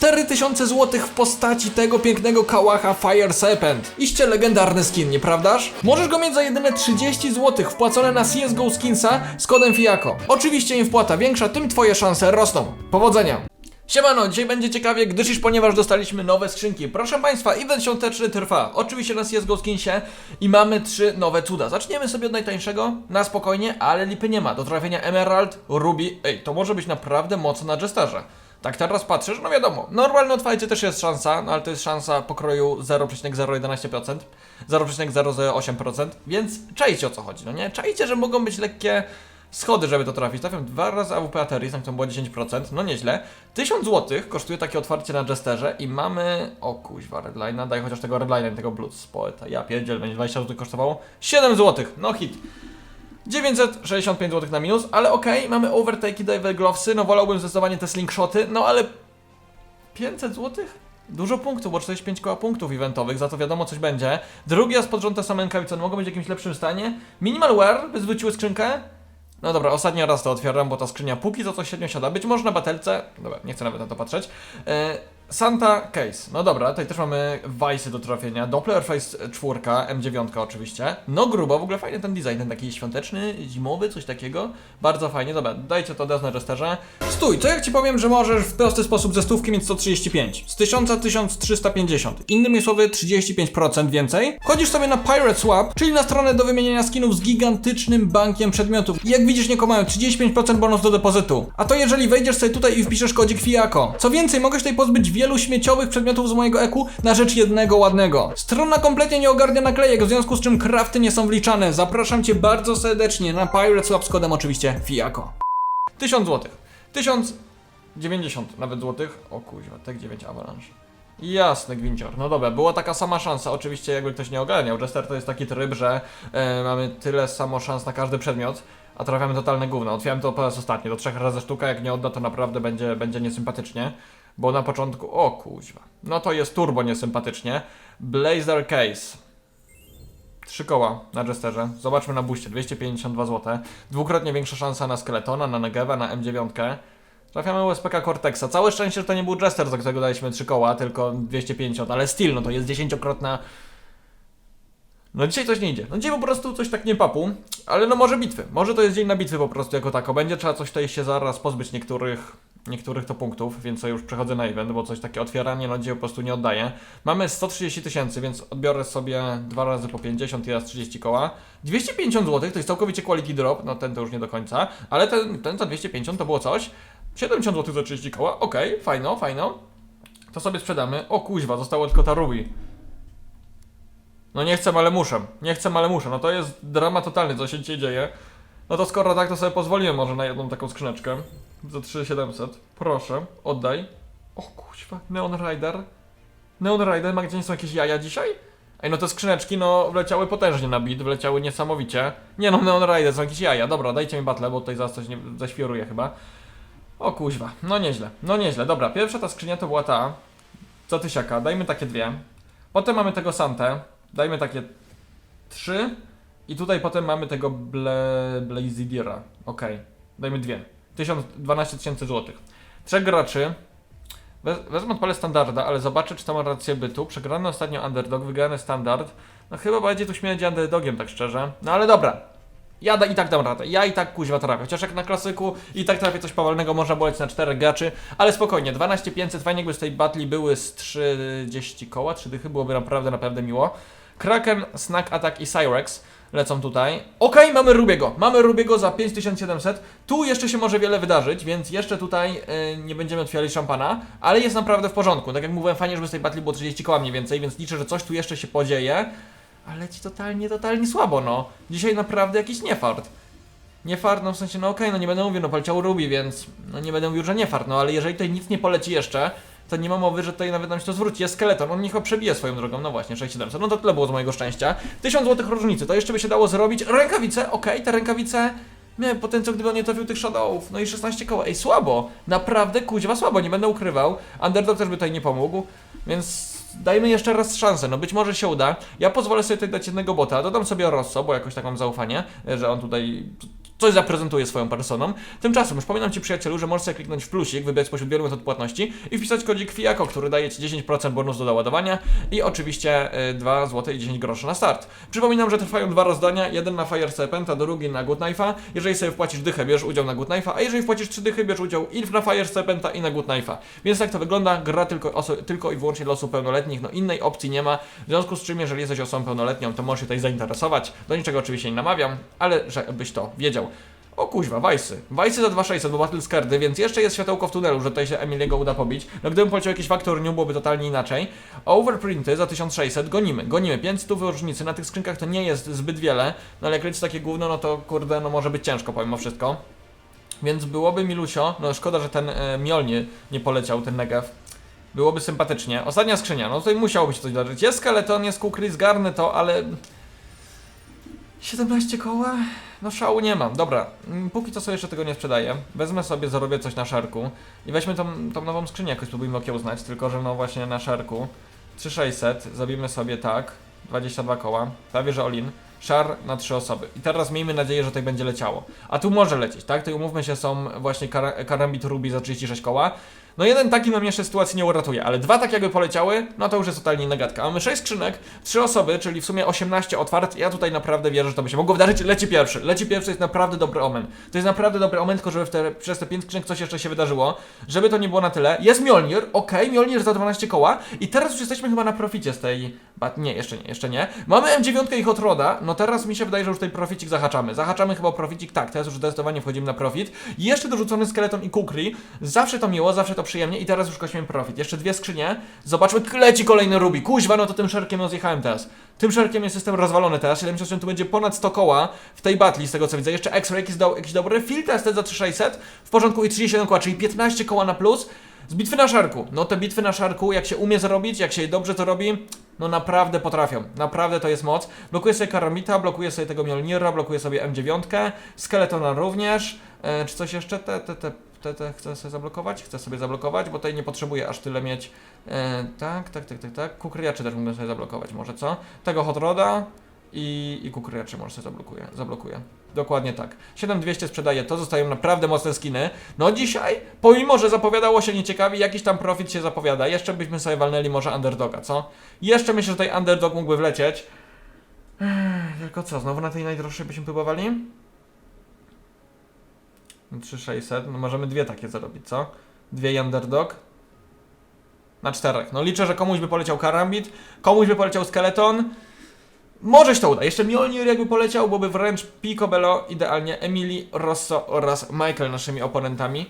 4000 zł w postaci tego pięknego kałacha Fire Serpent. Iście legendarny skin, nieprawdaż? Możesz go mieć za jedyne 30 zł wpłacone na CSGO Skinsa z kodem FIAKO. Oczywiście im wpłata większa, tym twoje szanse rosną. Powodzenia! Siemano, dzisiaj będzie ciekawie, gdyż iż ponieważ dostaliśmy nowe skrzynki. Proszę Państwa, event świąteczny trwa. Oczywiście na CSGO Skinsie i mamy trzy nowe cuda. Zaczniemy sobie od najtańszego, na spokojnie, ale lipy nie ma. Do trafienia Emerald, Ruby, ej, to może być naprawdę mocno na Jesterze. Tak teraz patrzysz, no wiadomo, normalne otwarcie też jest szansa, no ale to jest szansa pokroju 0,011%, 0,008%, więc czajcie o co chodzi, no nie? Czajcie, że mogą być lekkie schody, żeby to trafić. Trafiam dwa razy AWP tam to było 10%, no nieźle. 1000 zł kosztuje takie otwarcie na Jesterze i mamy... O kuźwa, Redline'a, daj chociaż tego Redline'a, tego Blues poeta. Ja pierdziel, będzie 20 zł kosztowało. 7 zł, no hit. 965 zł na minus, ale okej, mamy overtake i dive glovesy, no wolałbym zdecydowanie te slingshoty, no ale 500 zł? Dużo punktów, bo 45 koła punktów eventowych, za to wiadomo coś będzie. Drugi raz pod rząd te same rękawice, mogą być w jakimś lepszym stanie. Minimal wear, by zwróciły skrzynkę. No dobra, ostatni raz to otwieram, bo ta skrzynia póki co coś średnio siada. Być może na batelce, dobra, nie chcę nawet na to patrzeć. E, Santa Case, no dobra, tutaj też mamy Vice'y do trafienia. Doppler Face 4, M9 oczywiście. No grubo, w ogóle fajny ten design, ten taki świąteczny, zimowy, coś takiego. Bardzo fajnie, dobra, dajcie to des na Jesterze. Stój, to jak ci powiem, że możesz w prosty sposób ze stówki mieć 135, z 1000 1350. Innymi słowy 35% więcej. Chodzisz sobie na Pirate Swap, czyli na stronę do wymieniania skinów z gigantycznym bankiem przedmiotów. I jak widzisz, nie mają 35% bonus do depozytu. A to jeżeli wejdziesz sobie tutaj i wpiszesz kodzik FIAKO. Co więcej, mogę się tutaj pozbyć wielu śmieciowych przedmiotów z mojego eku na rzecz jednego ładnego. Strona kompletnie nie ogarnia naklejek, w związku z czym krafty nie są wliczane. Zapraszam cię bardzo serdecznie na Pirate Swap z kodem oczywiście FIAKO. 1000 zł. 1090 nawet złotych. O kuźwa, tak 9 avalanche. Jasny gwincior. No dobra, była taka sama szansa, oczywiście jakby ktoś nie ogarniał. Jester to jest taki tryb, że e, mamy tyle samo szans na każdy przedmiot, a trafiamy totalne gówno. Otwierałem to po raz ostatni, do trzech razy sztuka, jak nie odda to naprawdę będzie, będzie niesympatycznie. Bo na początku, o kuźwa, no to jest turbo niesympatycznie. Blazer Case. Trzy koła na Jesterze. Zobaczmy na buście. 252 zł. Dwukrotnie większa szansa na Skeletona, na Negeva, na M9. Trafiamy USPK Cortexa. Całe szczęście, że to nie był Jester, za którego daliśmy 3 koła, tylko 250, ale still, no to jest dziesięciokrotna. No dzisiaj coś nie idzie. No dzisiaj po prostu coś tak nie papu, ale no może bitwy. Może to jest dzień na bitwy po prostu jako tako. Będzie trzeba coś tutaj się zaraz pozbyć niektórych, niektórych to punktów, więc już przechodzę na event, bo coś takie otwieranie dzisiaj po prostu nie oddaje. Mamy 130 tysięcy, więc odbiorę sobie dwa razy po 50 i raz 30 koła. 250 zł to jest całkowicie quality drop, no ten to już nie do końca, ale ten, ten za 250 to było coś. 70 zł za 30 koła, okej, fajno, fajno. To sobie sprzedamy. O kuźwa, zostało tylko ta Ruby. No nie chcę, ale muszę. Nie chcę, ale muszę. No to jest drama totalny, co się dzisiaj dzieje. No to skoro tak, to sobie pozwoliłem może na jedną taką skrzyneczkę. Za 3700. Proszę, oddaj. O kuźwa, Neon Rider. Neon Rider, ma gdzie są jakieś jaja dzisiaj? Ej, no te skrzyneczki, no, wleciały potężnie na bit, wleciały niesamowicie. Nie no, Neon Rider, są jakieś jaja. Dobra, dajcie mi battle, bo tutaj zaraz coś nie chyba. O kuźwa, no nieźle, no nieźle. Dobra, pierwsza ta skrzynia to była ta. Co tysiaka, dajmy takie dwie. Potem mamy tego Santę. Dajmy takie trzy. I tutaj potem mamy tego Ble... Blazidira. Okej, dajmy dwie. 1000, 12 tysięcy złotych. Trzech graczy. Wez, wezmę odpalę standarda, ale zobaczę, czy to ma rację bytu. Przegrany ostatnio underdog, wygrany standard. No chyba bardziej tu śmierci underdogiem, tak szczerze. No ale dobra. Ja da, i tak dam radę. Ja i tak kuźwa trafię. Chociaż jak na klasyku i tak trafię coś powolnego, można boleć na 4 graczy. Ale spokojnie, 12500, fajnie jakby z tej batli były z 30 koła, 3 dychy, byłoby naprawdę, naprawdę miło. Kraken, Snack Attack i Cyrex lecą tutaj. Okej, mamy Rubiego. Mamy Rubiego za 5700. Tu jeszcze się może wiele wydarzyć, więc jeszcze tutaj y, nie będziemy otwierali szampana, ale jest naprawdę w porządku. Tak jak mówiłem, fajnie, żeby z tej batli było 30 koła mniej więcej, więc liczę, że coś tu jeszcze się podzieje. Ale ci totalnie, totalnie słabo, no. Dzisiaj naprawdę jakiś niefart. Nie fart, no w sensie, no okej, no nie będę mówił, no poleciał Ruby, więc no nie będę mówił, że nie fart, no ale jeżeli tutaj nic nie poleci jeszcze, to nie ma mowy, że tutaj nawet nam się to zwróci. Jest skeleton, on niech go przebije swoją drogą, no właśnie, 6700, no to tyle było z mojego szczęścia. 1000 złotych różnicy, to jeszcze by się dało zrobić. Rękawice, okej, te rękawice miałem potencjał, gdyby on nie trafił tych shadowów, no i 16 koła, ej, słabo, naprawdę, kuźwa, słabo, nie będę ukrywał. Underdog też by tutaj nie pomógł, więc dajmy jeszcze raz szansę, no być może się uda. Ja pozwolę sobie tutaj dać jednego bota, dodam sobie Rosso, bo jakoś tak mam zaufanie, że on tutaj coś zaprezentuje swoją personą. Tymczasem przypominam Ci przyjacielu, że możesz kliknąć w plusik, wybrać spośród wielu metod płatności i wpisać kodzik FIAKO, który daje Ci 10% bonus do doładowania i oczywiście y, 2 zł i 10 groszy na start. Przypominam, że trwają dwa rozdania, jeden na Fire Serpenta, drugi na Good Knife'a. Jeżeli sobie wpłacisz dychę, bierzesz udział na Good Knife'a, a jeżeli wpłacisz 3 dychy, bierzesz udział i na Fire Serpenta i na Good Knife'a. Więc tak to wygląda, gra tylko, tylko i wyłącznie dla osób pełnoletnich, no innej opcji nie ma, w związku z czym jeżeli jesteś osobą pełnoletnią, to możesz się tutaj zainteresować. Do niczego oczywiście nie namawiam, ale żebyś to wiedział. O kuźwa, Wajsy. Wajsy za 2600, bo Battle Scardy, więc jeszcze jest światełko w tunelu, że tutaj się Emiliego uda pobić. No gdybym poleciał jakiś faktor new, byłoby totalnie inaczej. Overprinty za 1600, gonimy, gonimy. 500 różnicy, na tych skrzynkach to nie jest zbyt wiele, no ale jak leci takie gówno, no to kurde, no może być ciężko pomimo wszystko. Więc byłoby milusio, no szkoda, że ten e, nie poleciał, ten Negev. Byłoby sympatycznie. Ostatnia skrzynia, no tutaj musiałoby się coś zdarzyć. Jest skeleton, jest kukry, zgarnę to, ale... 17 koła? No szału nie mam. Dobra, mm, póki co sobie jeszcze tego nie sprzedaję. Wezmę sobie, zarobię coś na szarku i weźmy tą, tą nową skrzynię, jakoś spróbujmy okiełznać, tylko że no właśnie na szarku. 3600, zrobimy sobie tak, 22 koła, prawie że all-in. Szar na 3 osoby. I teraz miejmy nadzieję, że tutaj będzie leciało. A tu może lecieć, tak? Tutaj umówmy się, są właśnie kar karambit Ruby za 36 koła. No jeden taki nam jeszcze sytuacji nie uratuje, ale dwa tak jakby poleciały, no to już jest totalnie inna gadka. Mamy 6 skrzynek, 3 osoby, czyli w sumie 18 otwart. Ja tutaj naprawdę wierzę, że to by się mogło wydarzyć. Leci pierwszy. Leci pierwszy jest naprawdę dobry omen. To jest naprawdę dobry omen, tylko żeby te, przez te 5 skrzynek coś jeszcze się wydarzyło. Żeby to nie było na tyle. Jest Mjolnir, okej, Mjolnir za 12 koła i teraz już jesteśmy chyba na proficie z tej... Ba, nie, jeszcze nie, jeszcze nie. Mamy M9 i Hot Roda, no teraz mi się wydaje, że już tutaj proficik zahaczamy. Zahaczamy chyba o proficik, tak, teraz już zdecydowanie wchodzimy na profit. Jeszcze dorzucony skeleton i kukri. Zawsze to miło, zawsze to przyjemnie i teraz już kośmiemy profit. Jeszcze dwie skrzynie. Zobaczmy, leci kolejny Ruby. Kuźwa, no to tym szerkiem rozjechałem teraz. Tym szerkiem jest system rozwalony teraz. 70 tu będzie ponad 100 koła w tej batli, z tego co widzę. Jeszcze X-Ray jakiś, dał, jakiś dobry. Field test za 3600 w porządku i 37 koła, czyli 15 koła na plus. Z bitwy na szarku. No te bitwy na szarku, jak się umie zrobić, jak się dobrze to robi, no naprawdę potrafią. Naprawdę to jest moc. Blokuję sobie Karamita, blokuję sobie tego Mjolnira, blokuję sobie M9, Skeletona również. E, czy coś jeszcze? Te, te, te, te, te chcę sobie zablokować? Chcę sobie zablokować, bo tutaj nie potrzebuję aż tyle mieć. E, tak, tak, tak, tak, tak. Kukryjaczy też mógłbym sobie zablokować, może co? Tego Hot I, i kukryjaczy może sobie zablokuję. zablokuję. Dokładnie tak. 7200 sprzedaje, to zostają naprawdę mocne skiny. No dzisiaj, pomimo że zapowiadało się nieciekawie, jakiś tam profit się zapowiada. Jeszcze byśmy sobie walnęli może underdoga, co? Jeszcze myślę, że tutaj underdog mógłby wlecieć. Tylko co, znowu na tej najdroższej byśmy próbowali? 3600, no możemy dwie takie zarobić, co? Dwie i underdog. Na czterech. No liczę, że komuś by poleciał karambit, komuś by poleciał skeleton. Może się to uda. Jeszcze Mjolnir jakby poleciał, byłoby wręcz picobello, idealnie Emily, Rosso oraz Michael naszymi oponentami.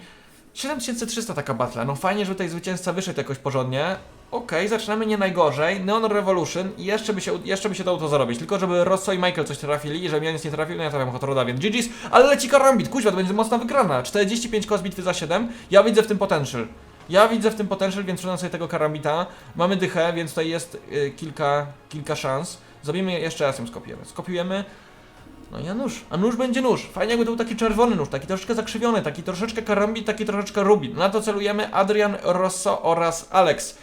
7300 taka batla, no fajnie, że tutaj zwycięzca wyszedł jakoś porządnie. Okej, zaczynamy nie najgorzej. Neon Revolution jeszcze by się, jeszcze by się dało to zarobić. Tylko żeby Rosso i Michael coś trafili i żeby ja nic nie trafił, no ja trafiam Hot Roda, więc GG's. Ale leci karambit, kuźwa, to będzie mocna wygrana. 45 kos bitwy za 7. Ja widzę w tym potential. Ja widzę w tym potential, więc sprzedam sobie tego karambita. Mamy dychę, więc tutaj jest y, kilka, kilka szans. Zrobimy jeszcze raz ją skopiujemy. Skopiujemy. No i a nóż. A nóż będzie nóż. Fajnie jakby to był taki czerwony nóż, taki troszeczkę zakrzywiony, taki troszeczkę karambit, taki troszeczkę rubin. Na to celujemy Adrian, Rosso oraz Alex.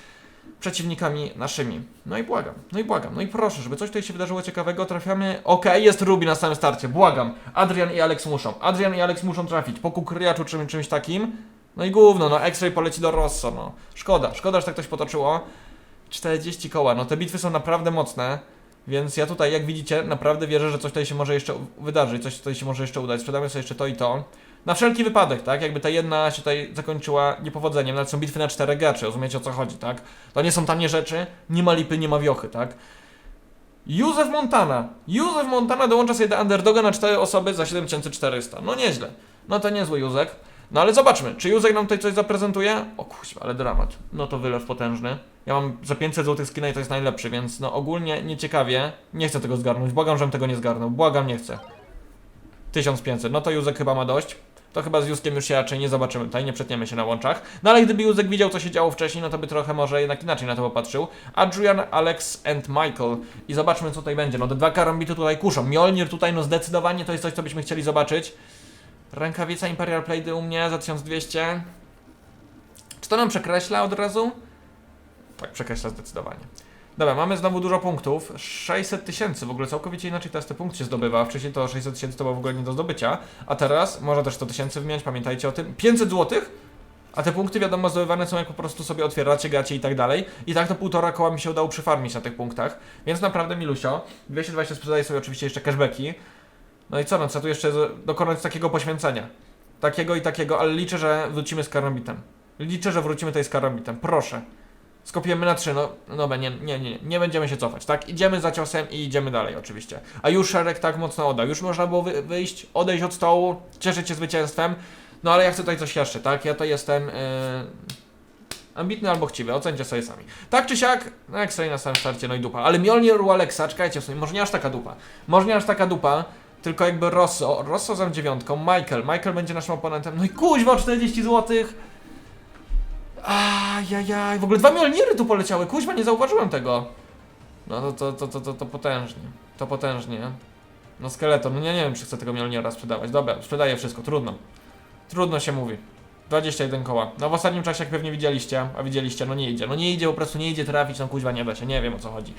Przeciwnikami naszymi. No i błagam, no i błagam, no i proszę, żeby coś tutaj się wydarzyło ciekawego, trafiamy. Okej, jest Ruby na samym starcie, błagam. Adrian i Alex muszą. Adrian i Alex muszą trafić. Po kukryjaczu czym, czymś takim. No i gówno, no X-Ray poleci do Rosso, no. Szkoda, szkoda, że tak ktoś potoczyło. 40 koła, no te bitwy są naprawdę mocne. Więc ja tutaj, jak widzicie, naprawdę wierzę, że coś tutaj się może jeszcze wydarzyć, coś tutaj się może jeszcze udać. Sprzedamy sobie jeszcze to i to. Na wszelki wypadek, tak? Jakby ta jedna się tutaj zakończyła niepowodzeniem, nawet są bitwy na 4 graczy, rozumiecie o co chodzi, tak? To nie są tanie rzeczy, nie ma lipy, nie ma wiochy, tak? Józef Montana. Józef Montana dołącza sobie do underdoga na 4 osoby za 7400. No nieźle. No to niezły Józek. No ale zobaczmy, czy Józek nam tutaj coś zaprezentuje? O kuźwa, ale dramat. No to wylew potężny. Ja mam za 500 zł skina i to jest najlepszy, więc no ogólnie nieciekawie. Nie chcę tego zgarnąć. Błagam, żebym tego nie zgarnął. Błagam, nie chcę. 1500. No to Józek chyba ma dość. To chyba z Józkiem już się raczej nie zobaczymy tutaj, nie przetniemy się na łączach. No ale gdyby Józek widział, co się działo wcześniej, no to by trochę może jednak inaczej na to popatrzył. Adrian, Alex and Michael. I zobaczmy, co tutaj będzie. No te dwa karambity tutaj kuszą. Mjolnir tutaj, no zdecydowanie to jest coś, co byśmy chcieli zobaczyć. Rękawica Imperial Plate u mnie za 1200. Czy to nam przekreśla od razu? Tak, przekreśla zdecydowanie. Dobra, mamy znowu dużo punktów. 600 tysięcy, w ogóle całkowicie inaczej teraz te punkty się zdobywa. Wcześniej to 600 tysięcy to było w ogóle nie do zdobycia, a teraz można też 100 tysięcy wymieniać, pamiętajcie o tym. 500 złotych? A te punkty wiadomo zdobywane są jak po prostu sobie otwieracie, gracie i tak dalej. I tak to półtora koła mi się udało przyfarmić na tych punktach. Więc naprawdę milusio. 220 sprzedaje sobie oczywiście jeszcze cashbacki. No i co, no co tu jeszcze dokonać takiego poświęcenia? Takiego i takiego, ale liczę, że wrócimy z karambitem. Liczę, że wrócimy tutaj z karambitem. Proszę. Skopiemy na 3, no, no nie, nie, nie, nie będziemy się cofać, tak? Idziemy za ciosem i idziemy dalej oczywiście. A już Szereg tak mocno oddał, już można było wy, wyjść, odejść od stołu, cieszyć się zwycięstwem, no ale ja chcę tutaj coś jeszcze, tak? Ja to jestem yy, ambitny albo chciwy, ocencie sobie sami. Tak czy siak, no jak sobie na samym starcie, no i dupa. Ale Mjolnir u Alexa, czekajcie sobie, może nie aż taka dupa, może nie aż taka dupa, tylko jakby Rosso, Rosso za dziewiątką, Michael, Michael będzie naszym oponentem, no i kuźwa, 40 złotych. Ajajaj, w ogóle dwa Mjolniry tu poleciały, kuźwa, nie zauważyłem tego. No to, to, to, to, to, potężnie, to potężnie. No skeleton, no ja nie wiem, czy chcę tego Mjolnira sprzedawać. Dobra, sprzedaję wszystko, trudno. Trudno się mówi. 21 koła. No w ostatnim czasie, jak pewnie widzieliście, a widzieliście, no nie idzie. No nie idzie, po prostu nie idzie trafić, no kuźwa, nie da się, nie wiem o co chodzi.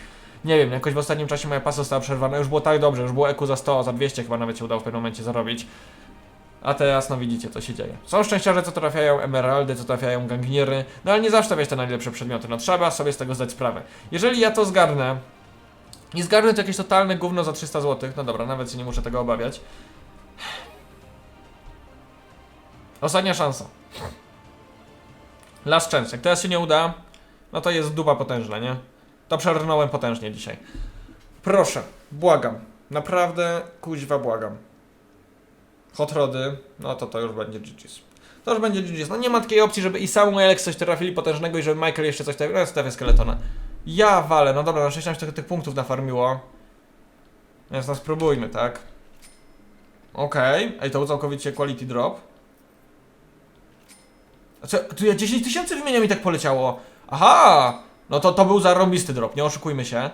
Nie wiem, jakoś w ostatnim czasie moja pasa została przerwana, już było tak dobrze, już było EQ za 100, za 200 chyba nawet się udało w pewnym momencie zarobić. A teraz, no widzicie, co się dzieje. Są szczęściarze, co trafiają emeraldy, co trafiają gangniery, no ale nie zawsze wiesz te najlepsze przedmioty, no trzeba sobie z tego zdać sprawę. Jeżeli ja to zgarnę, i zgarnę to jakieś totalne gówno za 300 zł, no dobra, nawet się nie muszę tego obawiać. Ostatnia szansa. Last chance. Jak teraz się nie uda, no to jest dupa potężna, nie? To przerwnąłem potężnie dzisiaj. Proszę, błagam. Naprawdę, kuźwa, błagam. Hot rody, no to to już będzie GG's. To już będzie GG's. No nie ma takiej opcji, żeby i Samuel Alex coś trafili potężnego i żeby Michael jeszcze coś trafił. No stawię skeletona. Ja walę, no dobra, na 16 tych, tych punktów nafarmiło. Więc no spróbujmy, tak? Okej, ej to był całkowicie quality drop. Co, tu ja 10 tysięcy wymieniam i tak poleciało. Aha! No to to był zarąbisty drop, nie oszukujmy się.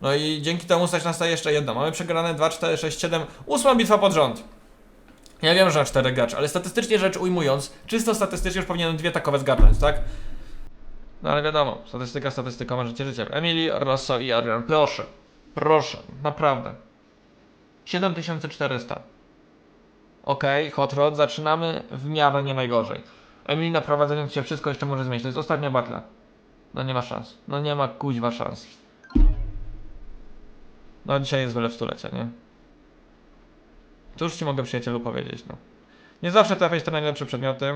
No i dzięki temu stać nas na jeszcze jedno. Mamy przegrane 2, 4, 6, 7, 8 bitwa pod rząd. Ja wiem, że na 4 graczy, ale statystycznie rzecz ujmując, czysto statystycznie już powinienem dwie takowe zgarnąć, tak? No ale wiadomo, statystyka statystyką, ma życie. Emily, Rosso i Adrian, proszę. Proszę, naprawdę. 7400. Okej, Hot Rod, zaczynamy w miarę nie najgorzej. Emily naprowadzając się wszystko jeszcze może zmienić. To jest ostatnia batla. No nie ma szans. No nie ma kuźwa szans. No dzisiaj jest wylew stulecia, nie? Cóż ci mogę przyjacielu powiedzieć, no. Nie zawsze trafiać te najlepsze przedmioty.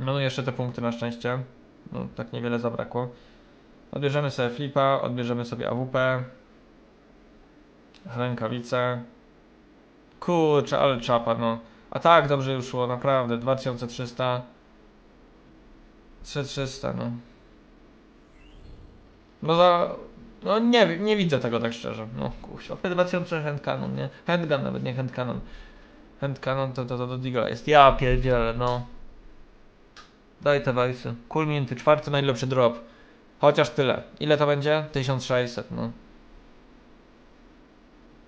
No, no jeszcze te punkty na szczęście. No tak niewiele zabrakło. Odbierzemy sobie flipa, odbierzemy sobie AWP. Rękawice. Kurczę, ale czapa, no. A tak, dobrze już szło, naprawdę. 2300. 3300, no. No za... No nie nie widzę tego tak szczerze. No kurczę, 2000 handcanon, nie? Handgun nawet, nie handcanon. Handcanon to to, to do Deagla jest. Ja pierdzielę, no. Daj te wajsy. Cool minty, czwarty najlepszy drop. Chociaż tyle. Ile to będzie? 1600, no.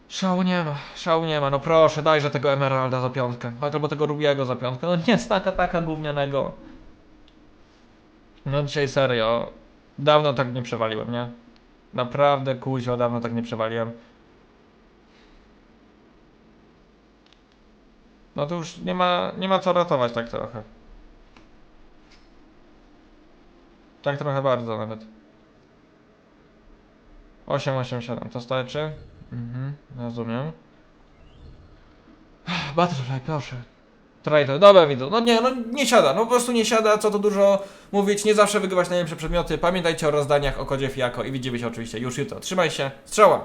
Szału nie ma, szału nie ma, no proszę, dajże tego Emeralda za piątkę. Albo tego Rubiego za piątkę. No nie, staka taka gównianego. No dzisiaj serio. Dawno tak nie przewaliłem, nie? Naprawdę kuźwa, dawno tak nie przewaliłem. No to już nie ma, nie ma co ratować tak trochę. Tak trochę bardzo nawet. 887 to starczy? Mhm, rozumiem. Butterfly, proszę. Traitor, dobra widzę. No nie, no nie siada, no po prostu nie siada, co tu dużo mówić, nie zawsze wygrywać najlepsze przedmioty. Pamiętajcie o rozdaniach, o kodzie Fiako i widzimy się oczywiście już jutro. Trzymaj się, strzała!